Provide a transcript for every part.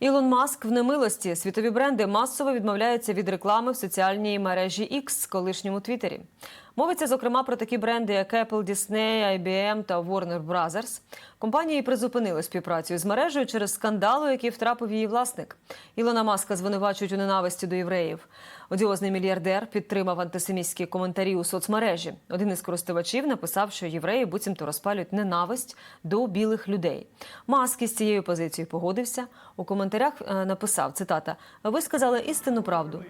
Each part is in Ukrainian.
Ілон Маск в немилості. Світові бренди масово відмовляються від реклами в соціальній мережі X, колишньому Твіттері. Мовиться зокрема про такі бренди, як Apple, Disney, IBM та Warner Brothers. Компанії призупинили співпрацю з мережею через скандал, у який втрапив її власник. Ілона Маска звинувачують у ненависті до євреїв. Одіозний мільярдер підтримав антисемітські коментарі у соцмережі. Один із користувачів написав, що євреї буцімто розпалюють ненависть до білих людей. Маск із цією позицією погодився. У коментарях е, написав цитата: Ви сказали істинну правду.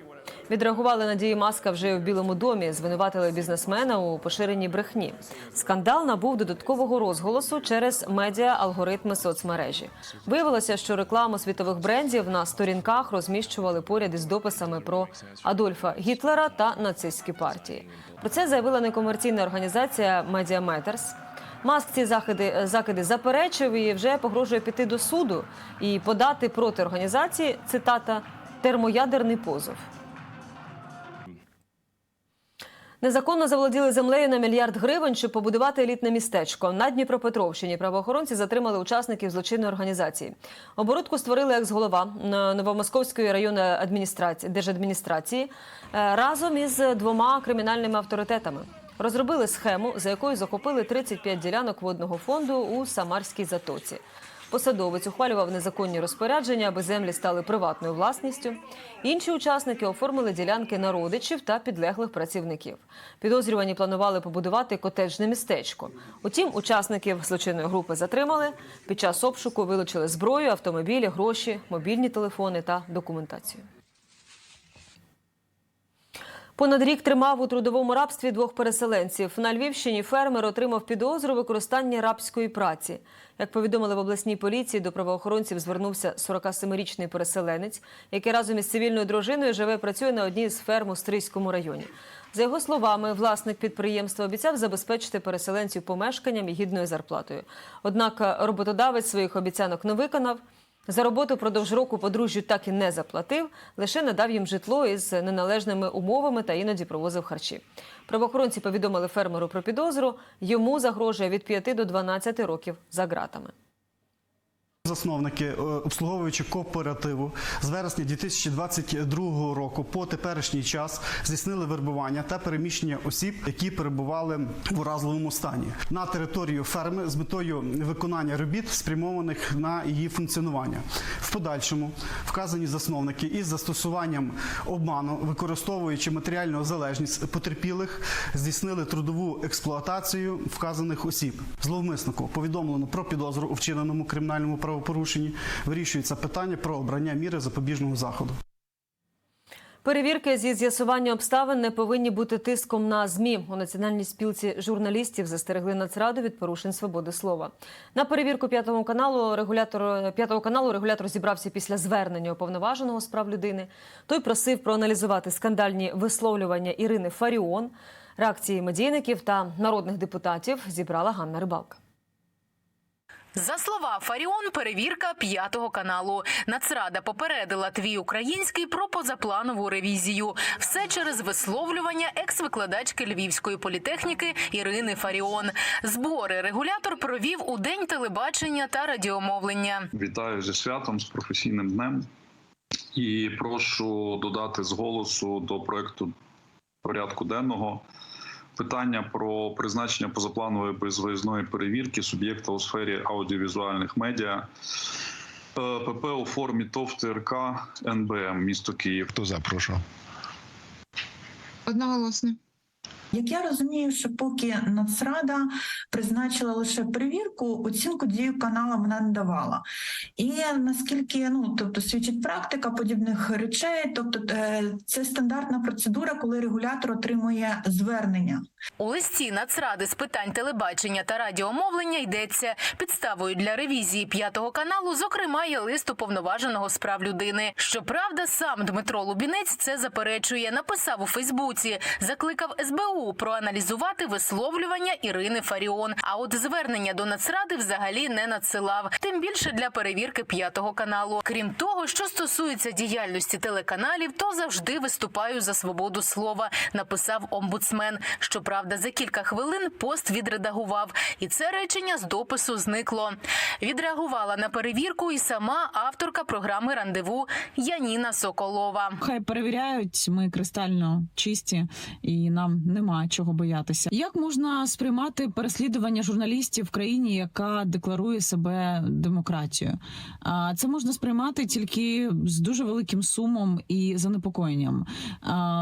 Відреагували на дії маска вже в Білому домі, звинуватили бізнесмена у поширенні брехні. Скандал набув додаткового розголосу через медіа алгоритми соцмережі. Виявилося, що рекламу світових брендів на сторінках розміщували поряд із дописами про Адольфа Гітлера та нацистські партії. Про це заявила некомерційна організація Media Matters. Маск ці заходи закиди заперечив і вже погрожує піти до суду і подати проти організації цитата термоядерний позов. Незаконно заволоділи землею на мільярд гривень, щоб побудувати елітне містечко. На Дніпропетровщині правоохоронці затримали учасників злочинної організації. Оборудку створили екс-голова е, Новомосковської районної адміністрації держадміністрації е, разом із двома кримінальними авторитетами. Розробили схему, за якою захопили 35 ділянок водного фонду у Самарській затоці. Посадовець ухвалював незаконні розпорядження, аби землі стали приватною власністю. Інші учасники оформили ділянки на родичів та підлеглих працівників. Підозрювані планували побудувати котеджне містечко. Утім, учасників злочинної групи затримали. Під час обшуку вилучили зброю, автомобілі, гроші, мобільні телефони та документацію. Понад рік тримав у трудовому рабстві двох переселенців. На Львівщині фермер отримав підозру використання рабської праці. Як повідомили в обласній поліції, до правоохоронців звернувся 47-річний переселенець, який разом із цивільною дружиною живе і працює на одній з ферм у Стрийському районі. За його словами, власник підприємства обіцяв забезпечити переселенців помешканням і гідною зарплатою. Однак роботодавець своїх обіцянок не виконав. За роботу продовж року подружжю так і не заплатив, лише надав їм житло із неналежними умовами та іноді провозив харчі. Правоохоронці повідомили фермеру про підозру. Йому загрожує від 5 до 12 років за ґратами. Засновники е, обслуговуючи кооперативу з вересня 2022 року по теперішній час здійснили вербування та переміщення осіб, які перебували в уразливому стані на територію ферми з метою виконання робіт, спрямованих на її функціонування. В подальшому вказані засновники із застосуванням обману, використовуючи матеріальну залежність потерпілих, здійснили трудову експлуатацію вказаних осіб. Зловмиснику повідомлено про підозру у вчиненому кримінальному правопорушенні. Вирішується питання про обрання міри запобіжного заходу. Перевірки зі з'ясування обставин не повинні бути тиском на змі. У національній спілці журналістів застерегли Нацраду від порушень свободи слова. На перевірку п'ятого каналу регулятор п'ятого каналу регулятор зібрався після звернення уповноваженого з прав людини. Той просив проаналізувати скандальні висловлювання Ірини Фаріон. Реакції медійників та народних депутатів зібрала Ганна Рибалка. За слова Фаріон, перевірка п'ятого каналу. Нацрада попередила твій український про позапланову ревізію. Все через висловлювання екс-викладачки Львівської політехніки Ірини Фаріон. Збори регулятор провів у день телебачення та радіомовлення. Вітаю зі святом з професійним днем і прошу додати з голосу до проекту порядку денного питання про призначення позапланової безвиїзної перевірки суб'єкта у сфері аудіовізуальних медіа. е, ПП у формі ТОВ ТРК НБМ місто Київ. Хто запрошував? прошу. Одноголосно. Як я розумію, що поки Нацрада призначила лише перевірку, оцінку дію канала вона не давала. І наскільки ну тобто свідчить практика подібних речей, тобто е, це стандартна процедура, коли регулятор отримує звернення. У листі Нацради з питань телебачення та радіомовлення йдеться підставою для ревізії п'ятого каналу. Зокрема, є лист уповноваженого з прав людини. Щоправда, сам Дмитро Лубінець це заперечує. Написав у Фейсбуці, закликав СБУ НАБУ проаналізувати висловлювання Ірини Фаріон. А от звернення до Нацради взагалі не надсилав. Тим більше для перевірки п'ятого каналу. Крім того, що стосується діяльності телеканалів, то завжди виступаю за свободу слова. Написав омбудсмен. Щоправда, за кілька хвилин пост відредагував, і це речення з допису зникло. Відреагувала на перевірку і сама авторка програми Рандеву Яніна Соколова. Хай перевіряють, ми кристально чисті, і нам нема чого боятися. Як можна сприймати переслідування журналістів в країні, яка декларує себе демократією? Це можна сприймати тільки з дуже великим сумом і занепокоєнням.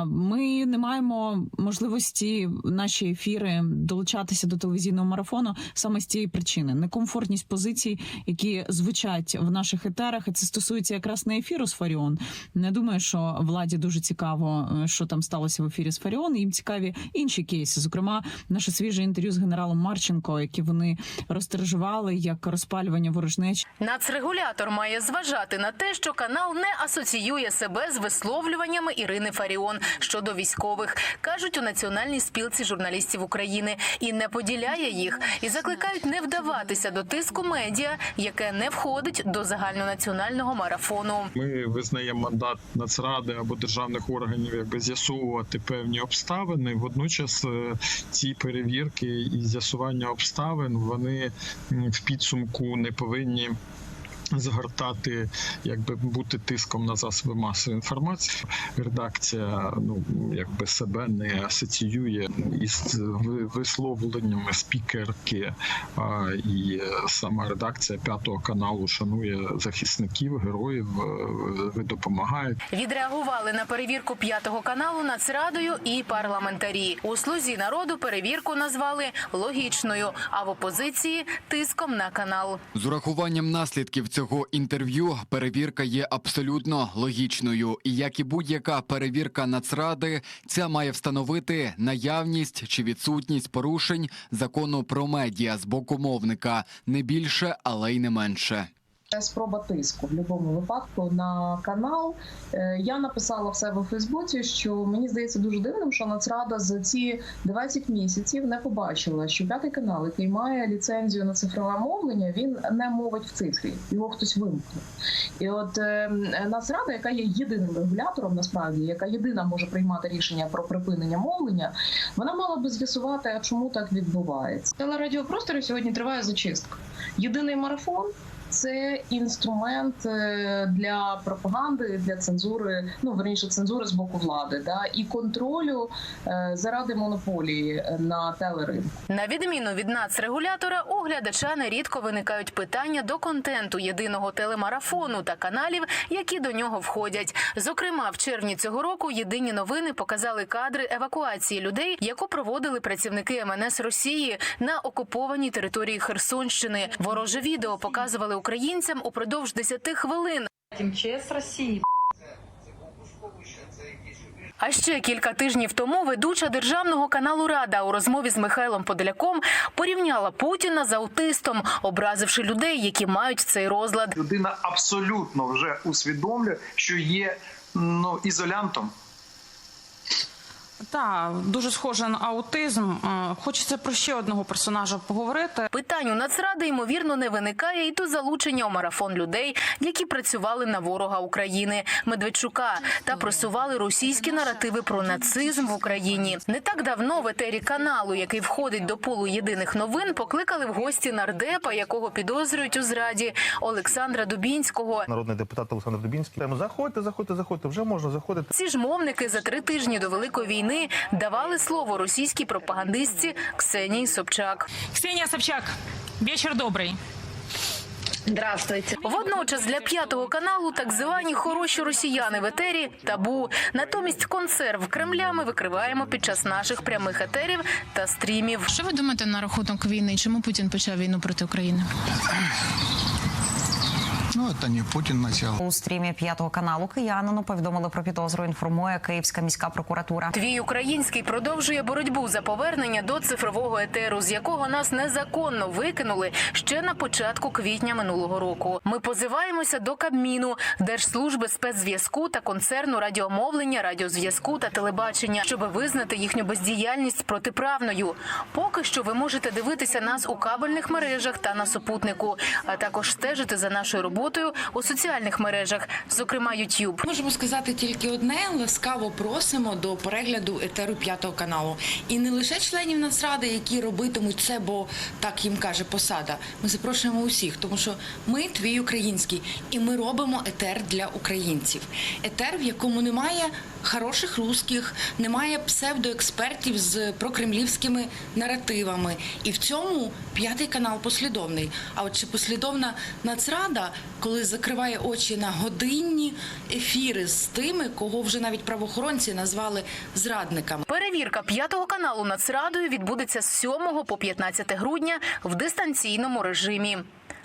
Ми не маємо можливості наші ефіри долучатися до телевізійного марафону саме з цієї причини. Некомфортність позицій, які звучать в наших етерах, і це стосується якраз не ефіру з Фаріон. Не думаю, що владі дуже цікаво, е, що там сталося в ефірі з Фаріон. Їм цікаві інші кейси. Зокрема, наше свіже інтерв'ю з генералом Марченко, які вони розтержували як розпалювання ворожнечі. Нацрегулятор має зважати на те, що канал не асоціює себе з висловлюваннями Ірини Фаріон щодо військових, кажуть у Національній спілці журналістів України, і не поділяє їх, і закликають не вдаватися до тиску медіа, яке не входить до загальнонаціонального марафону. Ми визнаємо мандат Нацради або державних органів, якби з'ясовувати певні обставини. Водночас е, ці перевірки і з'ясування обставин вони в підсумку не повинні. Згортати, якби бути тиском на засоби масової інформації. Редакція ну якби себе не асоціює із висловленнями спікерки. А, і сама редакція п'ятого каналу шанує захисників, героїв. е, Ви допомагаєте. Відреагували на перевірку п'ятого каналу Нацрадою і парламентарі. У слузі народу перевірку назвали логічною, а в опозиції тиском на канал. З урахуванням наслідків цього інтерв'ю перевірка є абсолютно логічною. І як і будь-яка перевірка Нацради, ця має встановити наявність чи відсутність порушень закону про медіа з боку мовника не більше, але й не менше. Спроба тиску в будь-якому випадку на канал. Е, Я написала в себе в Фейсбуці, що мені здається дуже дивним, що Нацрада за ці 20 місяців не побачила, що п'ятий канал, який має ліцензію на цифрове мовлення, він не мовить в цифрі. Його хтось вимкнув. І от е, Нацрада, яка є єдиним регулятором, насправді, яка єдина може приймати рішення про припинення мовлення, вона мала би з'ясувати, чому так відбувається. Телерадіопросторі сьогодні триває зачистка. Єдиний марафон. Це інструмент е, для пропаганди, для цензури, ну верніше цензури з боку влади, да і контролю е, заради монополії е, на телеринку. На відміну від нацрегулятора, у глядача нерідко виникають питання до контенту єдиного телемарафону та каналів, які до нього входять. Зокрема, в червні цього року єдині новини показали кадри евакуації людей, яку проводили працівники МНС Росії на окупованій території Херсонщини. Вороже відео показували українцям упродовж 10 хвилин. МЧС Росії. А ще кілька тижнів тому ведуча державного каналу Рада у розмові з Михайлом Подоляком порівняла Путіна з аутистом, образивши людей, які мають цей розлад. людина абсолютно вже усвідомлює, що є ну ізолянтом. Так, дуже схоже на аутизм. Е, Хочеться про ще одного персонажа поговорити. Питань у Нацради ймовірно не виникає і до залучення у марафон людей, які працювали на ворога України Медведчука та просували російські наративи про нацизм в Україні. Не так давно в етері каналу, який входить до пулу єдиних новин, покликали в гості нардепа, якого підозрюють у зраді Олександра Дубінського. Народний депутат Олександр Дубінський. Заходьте, заходьте, заходьте. Вже можна заходити. Ці ж мовники за три тижні до великої війни давали слово російській пропагандистці Ксенії Собчак. Ксенія Собчак, вечір добрий. Водночас для п'ятого каналу так звані хороші росіяни в етері табу. Натомість консерв Кремля ми викриваємо під час наших прямих етерів та стрімів. Що ви думаєте на рахунок війни? Чому Путін почав війну проти України? Ну, это не Путин начал. У стрімі п'ятого каналу киянину повідомили про підозру. Інформує Київська міська прокуратура. Твій український продовжує боротьбу за повернення до цифрового етеру, з якого нас незаконно викинули ще на початку квітня минулого року. Ми позиваємося до Кабміну, Держслужби спецзв'язку та концерну радіомовлення, радіозв'язку та телебачення, щоб визнати їхню бездіяльність протиправною. Поки що ви можете дивитися нас у кабельних мережах та на супутнику, а також стежити за нашою роботою у соціальних мережах, зокрема YouTube. Можемо сказати тільки одне: ласкаво просимо до перегляду етеру п'ятого каналу. І не лише членів Нацради, які робитимуть це, бо так їм каже посада. Ми запрошуємо усіх, тому що ми твій український, і ми робимо етер для українців. Етер, в якому немає хороших русських, немає псевдоекспертів з прокремлівськими наративами. І в цьому п'ятий канал послідовний. А от чи послідовна Нацрада, коли закриває очі на годинні ефіри з тими, кого вже навіть правоохоронці назвали зрадниками. Перевірка п'ятого каналу Нацрадою відбудеться з 7 по 15 грудня в дистанційному режимі.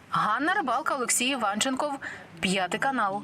Ганна Рибалка, Олексій Іванченков, п'ятий канал.